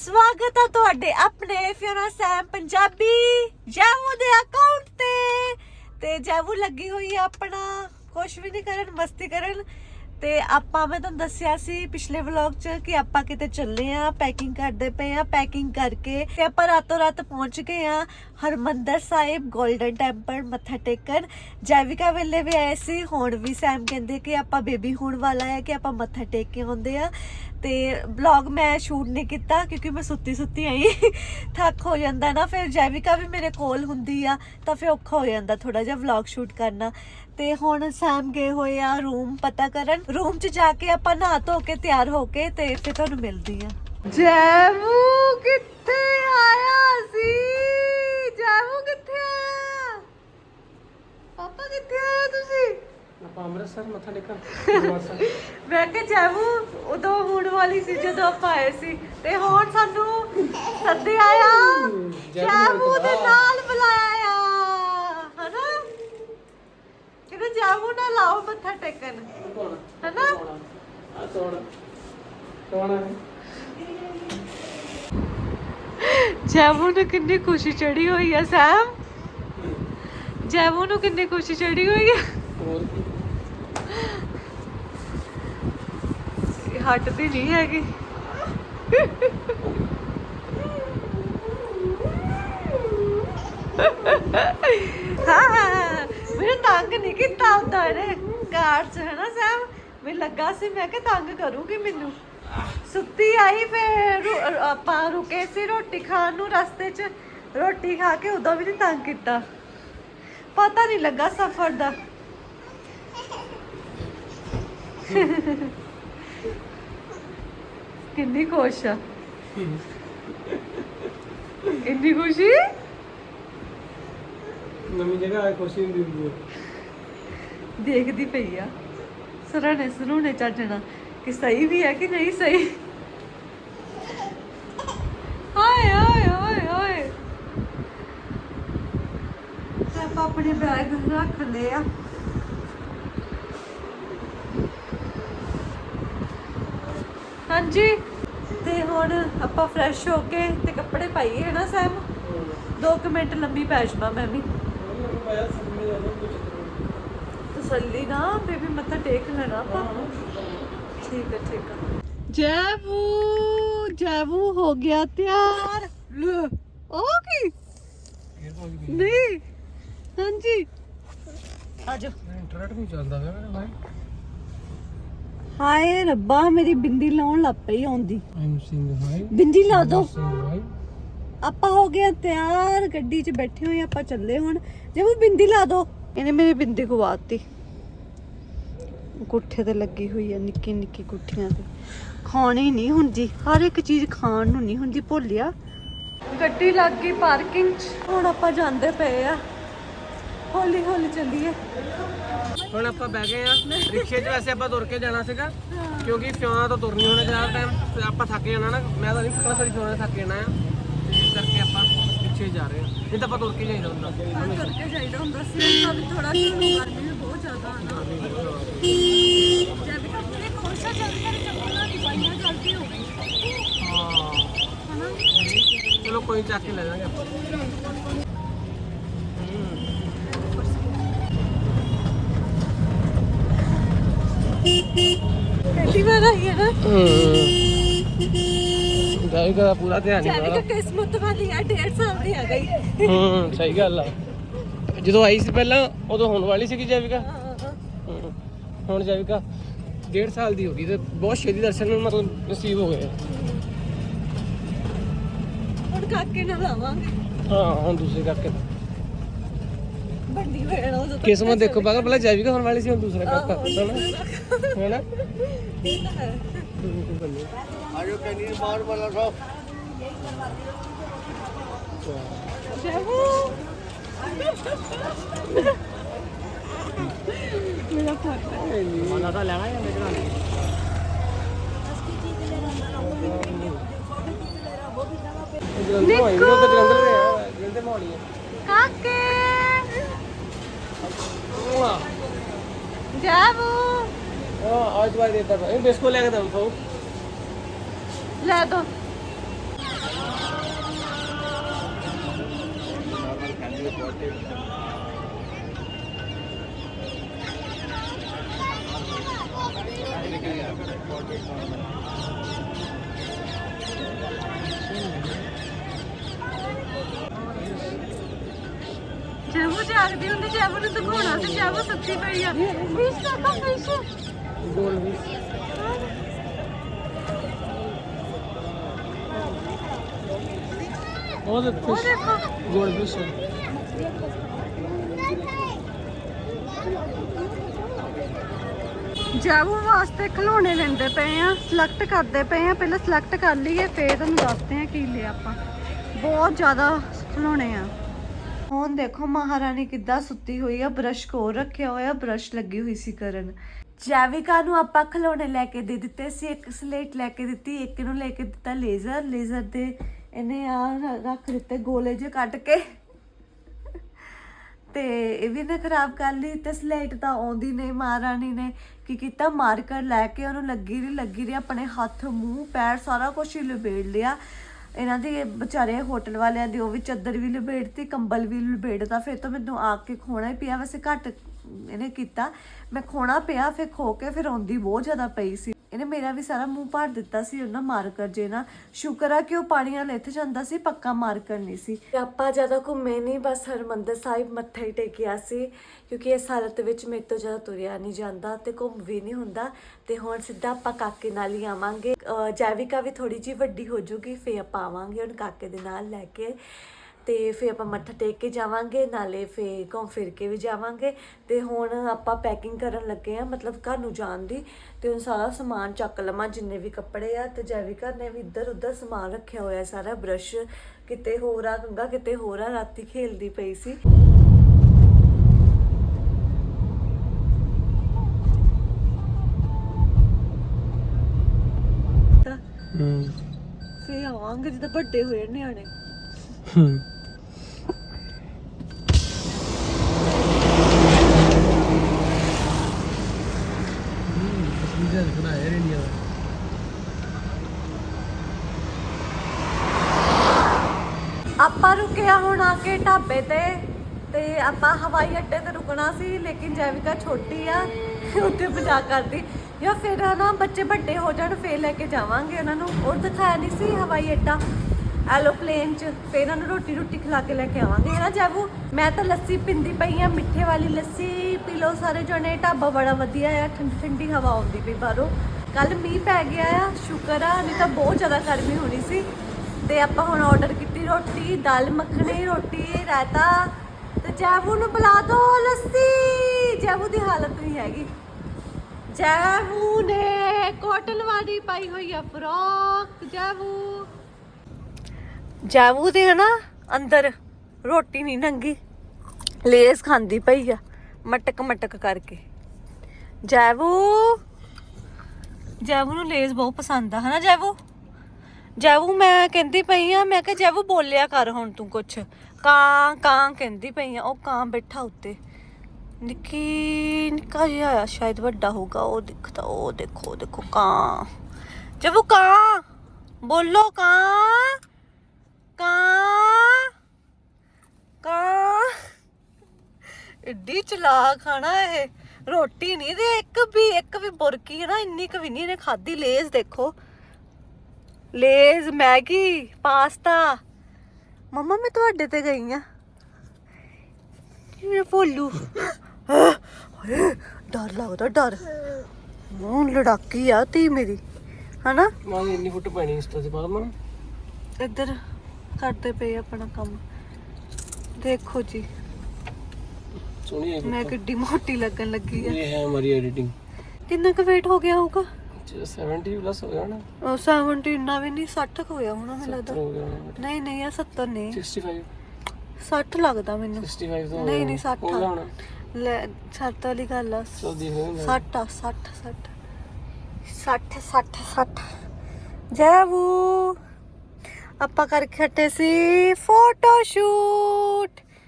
ਸਵਾਗਤ ਹੈ ਤੁਹਾਡੇ ਆਪਣੇ ਫਿਓਨਾ ਸੈਮ ਪੰਜਾਬੀ ਜੈਵੂ ਦੇ ਅਕਾਊਂਟ ਤੇ। ਤੇ ਜੈਵੂ ਲੱਗੀ ਹੋਈ ਹੈ ਆਪਣਾ ਕੁਝ ਵੀ ਨਹੀਂ ਕਰਨ, ਮਸਤੀ ਕਰਨ। ਤੇ ਆਪਾਂ, ਮੈਂ ਤੁਹਾਨੂੰ ਦੱਸਿਆ ਸੀ ਪਿਛਲੇ ਵਲੌਗ 'ਚ ਕਿ ਆਪਾਂ ਕਿਤੇ ਚੱਲੇ ਆ ਪੈਕਿੰਗ ਕਰਦੇ ਪਏ ਆ ਪੈਕਿੰਗ ਕਰਕੇ। ਤੇ ਆਪਾਂ ਰਾਤੋਂ ਰਾਤ ਪਹੁੰਚ ਗਏ ਆ ਹਰਮੰਦਰ ਸਾਹਿਬ 골ਡਨ ਟੈਂਪਲ ਮੱਥਾ ਟੇਕਣ। ਜੈਵਿਕਾ ਵੇਲੇ ਵੀ ਆਏ ਸੀ, ਹੁਣ ਵੀ ਸੈਮ ਕਹਿੰਦੇ ਕਿ ਆਪਾਂ ਬੇਬੀ ਹੋਣ ਵਾਲਾ ਹੈ, ਕਿ ਆਪਾਂ ਮੱਥਾ ਟੇਕ ਕੇ ਆਉਂਦੇ ਆ। ਤੇ ਵਲੌਗ ਮੈਂ ਸ਼ੂਟ ਨਹੀਂ ਕੀਤਾ ਕਿਉਂਕਿ ਮੈਂ ਸੁੱਤੀ ਸੁੱਤੀ ਆਈ। ਥੱਕ ਹੋ ਜਾਂਦਾ ਨਾ, ਫਿਰ ਜੈਵਿਕਾ ਵੀ ਮੇਰੇ ਕੋਲ ਹੁੰਦੀ ਆ, ਤਾਂ ਫਿਰ ਔਖਾ ਹੋ ਜਾਂਦਾ ਥੋੜਾ ਜਿਹਾ ਵਲੌਗ ਸ਼ੂਟ ਕਰਨਾ। ਤੇ ਹੁਣ ਸੈਮ ਗਏ ਹੋਏ ਆ ਰੂਮ ਪਤਾ ਕਰਨ? ਰੂਮ 'ਚ ਜਾ ਕੇ ਆਪਾਂ ਨਹਾ ਧੋ ਕੇ ਤਿਆਰ ਹੋ ਕੇ ਤੇ ਫਿਰ ਤੁਹਾਨੂੰ ਮਿਲਦੀ ਆ। ਜੈਵੂ, ਕਿੱਥੇ ਆਇਆ ਸੀ? ਜੈਵੂ ਕਿੱਥੇ ਆਇਆ? ਪਾਪਾ ਕਿੱਥੇ ਆਇਆ ਤੁਸੀਂ? ਆਪਾਂ ਅੰਮ੍ਰਿਤਸਰ ਮੱਥਾ ਟੇਕਣ? ਮੈਂ ਕਿਹਾ ਜੈਵੂ ਉਦੋਂ ਹੋਣ ਵਾਲੀ ਸੀ ਜਦੋਂ ਆਪਾਂ ਆਏ ਸੀ। ਤੇ ਹੁਣ ਸਾਨੂੰ ਸੱਦੇ ਆਇਆ ਜੈਵੂ ਦੇ ਨਾਲ ਬੁਲਾਇਆ ਆ। ਹਨਾ? ਕਿਹੜਾ ਜੈਵੂ ਨਾਲ ਲਾਓ ਮੱਥਾ ਟੇਕਣ। ਕੌਣ? ਹਨਾ? ਆ ਕੌਣ? ਕੌਣ ਹੈ ਜੈਵੂ ਨੂੰ ਕਿੰਨੀ ਖੁਸ਼ੀ ਚੜੀ ਹੋਈ ਆ ਸੈਮ? ਜੈਵੂ ਨੂੰ ਕਿੰਨੀ ਖੁਸ਼ੀ ਚੜੀ ਹੋਈ ਆ? ਹੋਰ ਕੀ ਇਹ ਹਟਦੀ ਨਹੀਂ ਹੈਗੀ। ਹਾਂ ਮੈਨੂੰ ਤੰਗ ਨਹੀਂ ਕੀਤਾ ਹੁੰਦਾ ਇਹਨੇ। ਕਾਰ ਚ ਹੈ ਨਾ ਸੈਮ ਮੈਨੂੰ ਲੱਗਾ ਸੀ, ਮੈਂ ਕਿ ਤੰਗ ਕਰੂਗੀ ਮੈਨੂੰ। ਸੁੱਤੀ ਆਈ ਫੇਰ ਆਪਾਂ ਰੁਕੇ ਸੀ ਰੋਟੀ ਖਾਣ ਨੂੰ ਰਸਤੇ 'ਚ। ਰੋਟੀ ਖਾ ਕੇ ਉਦੋਂ ਵੀ ਨਹੀਂ ਤੰਗ ਕੀਤਾ। ਪਤਾ ਨਹੀਂ ਲੱਗਾ ਸਫ਼ਰ ਦਾ। ਕਿੰਨੀ ਖੁਸ਼ ਆ। ਇੰਨੀ ਖੁਸ਼ੀ? ਨਵੀਂ ਜਗ੍ਹਾ ਆਏ ਖੁਸ਼ੀ ਹੁੰਦੀ ਹੁੰਦੀ ਹੈ ਦੇਖਦੀ ਪਈ ਆ। ਸਰਣੇ ਸਰੂਣੇ ਚੱਜਣਾ ਕਿ ਸਹੀ ਵੀ ਹੈ ਕਿ ਨਹੀਂ ਸਹੀ? ਹਾਏ ਹਾਏ ਹਾਏ ਹਾਏ। ਆਪਾਂ ਆਪਣੇ ਬੈਗ ਰੱਖ ਲਏ ਆ। ਹਾਂਜੀ। ਤੇ ਹੁਣ ਆਪਾਂ ਫਰੈਸ਼ ਹੋ ਕੇ ਤੇ ਕੱਪੜੇ ਪਾਈਏ ਹੈ ਨਾ ਸੈਮ 2 ਮਿੰਟ ਲੰਬੀ ਪੈ ਜਾਵਾਂ ਮੈਂ ਵੀ। ਤਸੱਲੀ ਨਾ ਬੇਬੀ ਮੱਥਾ ਟੇਕ ਲੈਣਾ ਆਪਾਂ। ਠੀਕ ਹੈ ਠੀਕ ਹੈ ਜੈਵੂ ਜੈਵੂ ਹੋ ਗਿਆ ਤਿਆਰ। ਲੈ ਉਹ ਕੀ ਨਹੀਂ, ਹਾਂਜੀ। ਆਜੋ ਇੰਟਰਨੈਟ ਨਹੀਂ ਚੱਲਦਾ ਵੇ ਮੇਰੇ ਭਾਈ ਹਾਏ ਰੱਬਾ ਮੇਰੀ ਬਿੰਦੀ ਲਾਉਣ ਲੱਗ ਪਈ ਆਉਂਦੀ। ਆਈ ਸਿੰਗ ਹਾਈ ਬਿੰਦੀ ਲਾ ਦੋ। ਆਪਾਂ ਹੋ ਗਏ ਤਿਆਰ ਗੱਡੀ 'ਚ ਬੈਠੇ ਹੋਏ ਆਪਾਂ ਚੱਲੇ ਹੁਣ। ਜੇ ਉਹ ਬਿੰਦੀ ਲਾ ਦੋ। ਇਹਨੇ ਮੇਰੀ ਬਿੰਦੀ ਗਵਾਤੀ ਗੁੱਠੇ ਤੇ ਲੱਗੀ ਹੋਈ ਆ ਨਿੱਕੀ ਨਿੱਕੀ ਗੁੱਠੀਆਂ ਤੇ। ਖਾਣੀ ਨਹੀਂ ਹੁੰਦੀ। ਹਰ ਇੱਕ ਚੀਜ਼ ਖਾਣ ਨੂੰ ਨਹੀਂ ਹੁੰਦੀ ਭੁੱਲਿਆ। ਗੱਡੀ ਲੱਗ ਗਈ ਪਾਰਕਿੰਗ 'ਚ। ਹੁਣ ਆਪਾਂ ਜਾਂਦੇ ਪਏ ਆ। ਹੌਲੀ ਹੌਲੀ ਚੱਲੀਏ। ਹੁਣ ਆਪਾਂ ਬਹਿ ਗਏ ਆ। ਰਿਕਸ਼ੇ 'ਚ ਵੈਸੇ ਆਪਾਂ ਤੁਰ ਕੇ ਜਾਣਾ ਸੀਗਾ ਕਿਉਂਕਿ ਫਿਉਣਾ ਤੋਂ ਤੁਰ ਨਹੀਂ ਹੋਣਾ ਜ਼ਿਆਦਾ ਟਾਈਮ ਆਪਾਂ ਥੱਕ ਜਾਣਾ ਨਾ ਮੈਂ ਤਾਂ ਨਹੀਂ ਥੱਕਣਾ ਸਾਰੀ ਫਿਉਣਾ ਥੱਕ ਜਾਣਾ ਆ। ਤੇ ਇਸ ਕਰਕੇ ਆਪਾਂ ਪਿੱਛੇ ਜਾ ਰਹੇ ਆ। ਨਹੀਂ ਤਾਂ ਆਪਾਂ ਤੁਰ ਕੇ ਜਾਈਦਾ ਹੁੰਦਾ। ਤੁਰ ਕੇ ਜਾਈਦਾ ਹੁੰਦਾ ਸੀ ਤਾਂ ਵੀ ਥੋੜਾ ਗਰਮੀ ਵੀ ਬਹੁਤ ਜ਼ਿਆਦਾ ਆ ਨਾ। ਜਦ ਵੀ ਆਪਣੇ ਖੋਸਾ ਚੱਲ ਕਰ ਚੱਪਲਾਂ ਦੀ ਪਾਈਆਂ ਗਲਤੀ ਹੋ ਗਈ ਹਾਂ। ਹਨਾ? ਚਲੋ ਕੋਈ ਚੱਕ ਕੇ ਲੈ ਜਾਵਾਂਗੇ ਆਪਾਂ। ਹੈ। ਗਾਈ ਦਾ ਪੂਰਾ ਧਿਆਨ ਨਹੀਂ ਜੈਵਿਕਾ ਕਿਸਮਤ ਵਾਲੀ ਆ 1.5 ਸਾਲ ਦੀ ਆ ਗਈ। ਹੂੰ ਸਹੀ ਗੱਲ ਆ। ਜਦੋਂ ਆਈ ਸੀ ਪਹਿਲਾਂ ਉਦੋਂ ਹੋਣ ਵਾਲੀ ਸੀਗੀ ਜੈਵਿਕਾ। ਹਾਂ। ਹੁਣ ਜੈਵਿਕਾ 1.5 ਸਾਲ ਦੀ ਹੋ ਗਈ ਤੇ ਬਹੁਤ ਛੇਤੀ ਦਰਸ਼ਨ ਨੂੰ ਮਤਲਬ ਨਸੀਬ ਹੋ ਗਏ ਹੁਣ ਕਾਕੇ ਨਾਲ ਆਵਾਂਗੇ। ਹਾਂ ਹੁਣ ਦੂਸਰੇ ਕਰਕੇ ਵੱਡੀ ਭੈਣ ਉਦੋਂ ਤੱਕ ਕਿਸਮਤ ਦੇਖੋ ਬਾਗਾ ਪਹਿਲਾਂ ਜੈਵਿਕਾ ਹੋਣ ਵਾਲੀ ਸੀ ਹੁਣ ਦੂਸਰਾ ਕਾਕਾ ਹਨਾ ਹੈਨਾ ਇਹ ਤਾਂ ਹੈ। ਆਜੋ ਕੈਨੀ ਬਾਹਰ ਵਾਲਾ ਸਾਹਿਬ ਜੈਵੂ ਮੇਰਾ ਫੋਟੋ ਮਨਾ ਤਾਂ ਲੈਣਾ आज भाई देता था इन इसको लेके दम पाऊ ले दो ਜੈਵੋ ਜਾਗਦੀ ਹੁੰਦੀ ਜੈਵੋ ਨੂੰ ਦਿਖਾਉਣਾ ਤੇ ਜੈਵੋ ਸੱਚੀ ਪਈ ਆ। ਫਿਸ਼ ਦੇਖੋ ਫਿਸ਼ ਗੋਲ ਵੀ। ਉਹ ਦੇਖੋ ਗੋਲ ਵੀ ਸੋ ਜੈਵੂ ਵਾਸਤੇ ਖਿਡੌਣੇ ਲੈਂਦੇ ਪਏ ਆ ਸਿਲੈਕਟ ਕਰਦੇ ਪਏ ਆ, ਪਹਿਲਾਂ ਸਿਲੈਕਟ ਕਰ ਲਈਏ, ਫੇਰ ਤੁਹਾਨੂੰ ਦੱਸਦੇ ਆ ਕੀ ਲਿਆ ਆਪਾਂ। ਬਹੁਤ ਜ਼ਿਆਦਾ ਖਲੋਣੇ ਆ। ਹੁਣ ਦੇਖੋ ਮਹਾਰਾਣੀ ਕਿੱਦਾਂ ਸੁੱਤੀ ਹੋਈ ਆ ਬ੍ਰਸ਼ ਕੋਲ ਰੱਖਿਆ ਹੋਇਆ ਬ੍ਰਸ਼ ਲੱਗੀ ਹੋਈ ਸੀ ਕਰਨ। ਜੈਵਿਕਾ ਨੂੰ ਆਪਾਂ ਖਿਡੌਣੇ ਲੈ ਕੇ ਦੇ ਦਿੱਤੇ ਸੀ, ਇੱਕ ਸਲੇਟ ਲੈ ਕੇ ਦਿੱਤੀ, ਇੱਕ ਨੂੰ ਲੈ ਕੇ ਦਿੱਤਾ ਲੇਜ਼ਰ ਲੇਜ਼ਰ ਦੇ ਇਹਨੇ ਆ ਰੱਖ ਦਿੱਤੇ ਗੋਲੇ ਜੇ ਕੱਟ ਕੇ। ਤੇ ਇਹ ਵੀ ਨੇ ਖਰਾਬ ਕਰ ਲਈ ਤੇ ਸਲੇਟ ਤਾਂ ਆਉਂਦੀ ਨਹੀਂ, ਮਹਾਰਾਣੀ ਨੇ ਕੀ ਕੀਤਾ, ਮਾਰਕਰ ਲੈ ਕੇ ਉਹਨੂੰ ਲੱਗੀ ਰਹੀ ਲੱਗੀ ਰਹੀ, ਆਪਣੇ ਹੱਥ, ਮੂੰਹ, ਪੈਰ ਸਾਰਾ ਕੁਝ ਹੀ ਲਪੇੜ ਲਿਆ। ਇਹਨਾਂ ਦੇ ਵਿਚਾਰੇ ਹੋਟਲ ਵਾਲਿਆਂ ਦੀ ਉਹ ਵੀ ਚਾਦਰ ਵੀ ਲਪੇੜਤੀ ਕੰਬਲ ਵੀ ਲਪੇੜਤਾ ਫਿਰ ਤਾਂ ਮੈਨੂੰ ਆ ਕੇ ਖੋਣਾ ਹੀ ਪਿਆ, ਵੈਸੇ ਘੱਟ ਇਹਨੇ ਕੀਤਾ। ਮੈਂ ਖੋਣਾ ਪਿਆ, ਫਿਰ ਖੋ ਕੇ ਫਿਰ ਆਉਂਦੀ ਬਹੁਤ ਜ਼ਿਆਦਾ ਪਈ ਸੀ। ਇਹਨੇ ਮੇਰਾ ਵੀ ਸਾਰਾ ਮੂੰਹ ਭਰ ਦਿੱਤਾ ਸੀ ਉਹਨਾਂ ਮਾਰਕਰ ਜੇ ਨਾ ਸ਼ੁਕਰ ਆ ਕਿ ਉਹ ਪਾਣੀ ਨਾਲ ਇੱਥੇ ਜਾਂਦਾ ਸੀ, ਪੱਕਾ ਮਾਰਕਰ ਨਹੀਂ ਸੀ। ਤੇ ਆਪਾਂ ਜ਼ਿਆਦਾ ਘੁੰਮੇ ਨਹੀਂ, ਬਸ ਹਰਮੰਦਰ ਸਾਹਿਬ ਮੱਥਾ ਹੀ ਟੇਕਿਆ ਸੀ। ਕਿਉਂਕਿ ਇਸ ਹਾਲਤ ਵਿੱਚ ਮੇਰੇ ਤੋਂ ਜ਼ਿਆਦਾ ਤੁਰਿਆ ਨਹੀਂ ਜਾਂਦਾ ਤੇ ਘੁੰਮ ਵੀ ਨਹੀਂ ਹੁੰਦਾ। ਤੇ ਹੁਣ ਸਿੱਧਾ ਆਪਾਂ ਕਾਕੇ ਨਾਲ ਹੀ ਆਵਾਂਗੇ। ਜੈਵਿਕਾ ਵੀ ਥੋੜੀ ਜੀ ਵੱਡੀ ਹੋ ਜੂਗੀ, ਫੇਰ ਆਪਾਂ ਆਵਾਂਗੇ ਹੁਣ ਕਾਕੇ ਦੇ ਨਾਲ ਲੈ ਕੇ। ਤੇ ਫੇਰ ਆਪਾਂ ਮੱਥਾ ਟੇਕ ਕੇ ਜਾਵਾਂਗੇ ਨਾਲੇ ਫੇਰ ਘੁੰਮ ਫਿਰ ਕੇ ਵੀ ਜਾਵਾਂਗੇ। ਤੇ ਹੁਣ ਆਪਾਂ ਪੈਕਿੰਗ ਕਰਨ ਲੱਗੇ ਆ ਮਤਲਬ ਘਰ ਨੂੰ ਜਾਣ ਦੀ। ਤੇ ਹੁਣ ਸਾਰਾ ਸਮਾਨ ਚੱਕ ਲਵਾਂ ਜਿੰਨੇ ਵੀ ਕੱਪੜੇ ਆ ਤੇ ਜੈਵਿਕਾ ਨੇ ਵੀ ਇੱਧਰ ਉੱਧਰ ਸਮਾਨ ਰੱਖਿਆ ਹੋਇਆ ਸਾਰਾ। ਬ੍ਰਸ਼ ਕਿਤੇ ਹੋਰ ਆ ਕੰਗਾ ਕਿਤੇ ਹੋਰ ਆ ਰਾਤੀ ਖੇਲਦੀ ਪਈ ਸੀ। ਹੂੰ। ਫੇਰ ਆਵਾਂਗੇ ਜਦੋਂ ਵੱਡੇ ਹੋਏ ਨਿਆਣੇ। ਹੂੰ ਵੀਜ਼ਾ ਦਿਖਣਾ ਹੈ ਇੰਡੀਆ ਦਾ ਆਪਾਂ ਰੁਕਿਆ ਹੁਣ ਆ ਕੇ ਢਾਬੇ ਤੇ ਤੇ ਆਪਾਂ ਹਵਾਈ ਅੱਡੇ ਤੇ ਰੁਕਣਾ ਸੀ, ਲੇਕਿਨ ਜੈਵਿਕਾ ਛੋਟੀ ਆ, ਉੱਥੇ ਪਜਾ ਕਰਦੀ। ਜਾਂ ਫਿਰ ਨਾ ਬੱਚੇ ਵੱਡੇ ਹੋ ਜਾਣ, ਫੇਰ ਲੈ ਕੇ ਜਾਵਾਂਗੇ ਉਹਨਾਂ ਨੂੰ। ਉਹ ਦਿਖਾਇਆ ਨਹੀਂ ਸੀ ਹਵਾਈ ਅੱਡਾ। ਐਲੋਪਲੇਨ ਚ, ਫੇਰ ਉਹਨਾਂ ਨੂੰ ਰੋਟੀ ਰੋਟੀ ਖਿਲਾ ਕੇ ਲੈ ਕੇ ਆਵਾਂਗੇ। ਹੈ ਨਾ ਜੈਵੂ? ਮੈਂ ਤਾਂ ਲੱਸੀ ਪਿੰਦੀ ਪਈ ਆ, ਮਿੱਠੇ ਵਾਲੀ ਲੱਸੀ ਪੀ ਲਓ ਸਾਰੇ ਜਣੇ। ਢਾਬਾ ਬੜਾ ਵਧੀਆ ਆ ਠੰਡੀ ਠੰਡੀ ਹਵਾ ਆਉਂਦੀ ਪਈ ਬਾਹਰੋਂ। ਕੱਲ ਮੀਂਹ ਪੈ ਗਿਆ ਆ, ਸ਼ੁਕਰ ਆ, ਨਹੀਂ ਤਾਂ ਬਹੁਤ ਜ਼ਿਆਦਾ ਗਰਮੀ ਹੋਣੀ ਸੀ। ਤੇ ਆਪਾਂ ਹੁਣ ਆਰਡਰ ਕੀਤੀ ਰੋਟੀ, ਦਾਲ ਮੱਖਣੀ, ਰੋਟੀ, ਰਾਇਤਾ ਤੇ ਜੈਵੂ ਨੂੰ ਬੁਲਾ ਦੋ ਲੱਸੀ। ਜੈਵੂ ਦੀ ਹਾਲਤ ਨਹੀਂ ਹੈਗੀ। ਜੈਵੂ ਨੇ ਕੋਟਨ ਵਾਲੀ ਪਾਈ ਹੋਈ ਆ ਫਰੋਕ ਜੈਵੂ। ਜੈਵੂ ਦੇ ਹਨਾ ਅੰਦਰ ਰੋਟੀ ਨਹੀਂ ਨੰਗੀ, ਲੇਸ ਖਾਂਦੀ ਪਈ ਆ ਮਟਕ ਮਟਕ ਕਰਕੇ। ਜੈਵੂ ਜੈਵੂ ਨੂੰ ਲੇਸ ਬਹੁਤ ਪਸੰਦ ਆ, ਹਨਾ ਜੈਵੂ? ਜੈਵੂ, ਮੈਂ ਕਹਿੰਦੀ ਪਈ ਆ, ਮੈਂ ਕਿਹਾ ਜੈਵੂ ਬੋਲਿਆ ਕਰ ਹੁਣ ਤੂੰ ਕੁਛ। ਕਾਂ ਕਾਂ ਕਹਿੰਦੀ ਪਈ ਆ, ਉਹ ਕਾਂ ਬੈਠਾ ਉੱਤੇ। ਨਿੱਕੀ, ਨਿੱਕਾ ਜਿਹਾ ਆ, ਸ਼ਾਇਦ ਵੱਡਾ ਹੋਊਗਾ, ਉਹ ਦਿਖਦਾ, ਉਹ ਦੇਖੋ ਦੇਖੋ, ਕਾਂ। ਜੈਵੂ, ਕਾਂ! ਬੋਲੋ, ਕਾਂ! ਕਾਂ! ਕਾਂ! ਏਡੀ ਚਲਾਕ ਖਾਣਾ ਇਹ। ਰੋਟੀ ਨਹੀਂ ਦੇ, ਇੱਕ ਵੀ ਇੱਕ ਵੀ ਬੁਰਕੀ ਹੈ ਨਾ, ਇੰਨੀ ਕੁ ਵੀ ਨਹੀਂ ਇਹਨੇ ਖਾਦੀ ਲੇਜ਼ ਦੇਖੋ। Lay's Maggi pasta. ਮੰਮਾ ਮੈਂ ਤੁਹਾਡੇ ਤੇ ਗਈ ਆ। ਮੇਰੇ ਭੋਲੂ? ਹਾਏ ਡਰ ਲੱਗਦਾ ਡਰ। ਮੂੰਹ ਲੜਾਕੀ ਆ ਤੀ ਮੇਰੀ ਹਨਾ? ਮਾਂ ਇੰਨੀ ਫੁੱਟ ਪੈਣੀ ਇੰਸਟਾ ਤੇ ਬਾਅਦ ਮਾਂ। ਇੱਧਰ ਕਰਦੇ ਪਏ ਆਪਣਾ ਕੰਮ। ਦੇਖੋ ਜੀ। ਸੋਹਣੀ ਹੈ ਮੈਂ ਕਿੱਡੀ ਮੋਟੀ ਲੱਗਣ ਲੱਗੀ ਆ। ਇਹ ਹੈ ਹਮਾਰੀ ਐਡੀਟਿੰਗ ਕਿੰਨਾ ਕੁ weight ਹੋ ਗਿਆ ਹੋਊਗਾ? 70 ਪਲੱਸ ਹੋ ਗਿਆ ਨਾ। ਉਹ 70 ਇੰਨਾ ਵੀ ਨਹੀਂ 60 ਕੁ ਹੋਇਆ ਹੋਣਾ ਮੈਨੂੰ ਲੱਗਦਾ। ਹੋ ਗਿਆ ਹੋਣਾ। ਨਹੀਂ ਨਹੀਂ ਆ 70 ਨਹੀਂ। 65 60 ਲੱਗਦਾ ਮੈਨੂੰ। 65 ਤਾਂ ਨਹੀਂ ਨਹੀਂ 60 ਹੋ ਗਿਆ ਆ। ਹੋਣਾ। ਲੈ 60 ਵਾਲੀ ਗੱਲ ਆ। ਚਲ ਦੇਖ ਲੈਂਦੇ 60 ਆ 60 60 60 60 60 ਜੈਵੂ ਆਪਾਂ ਕਰਕੇ ਹਟੇ ਸੀ ਫੋਟੋ ਸ਼ੂਟ।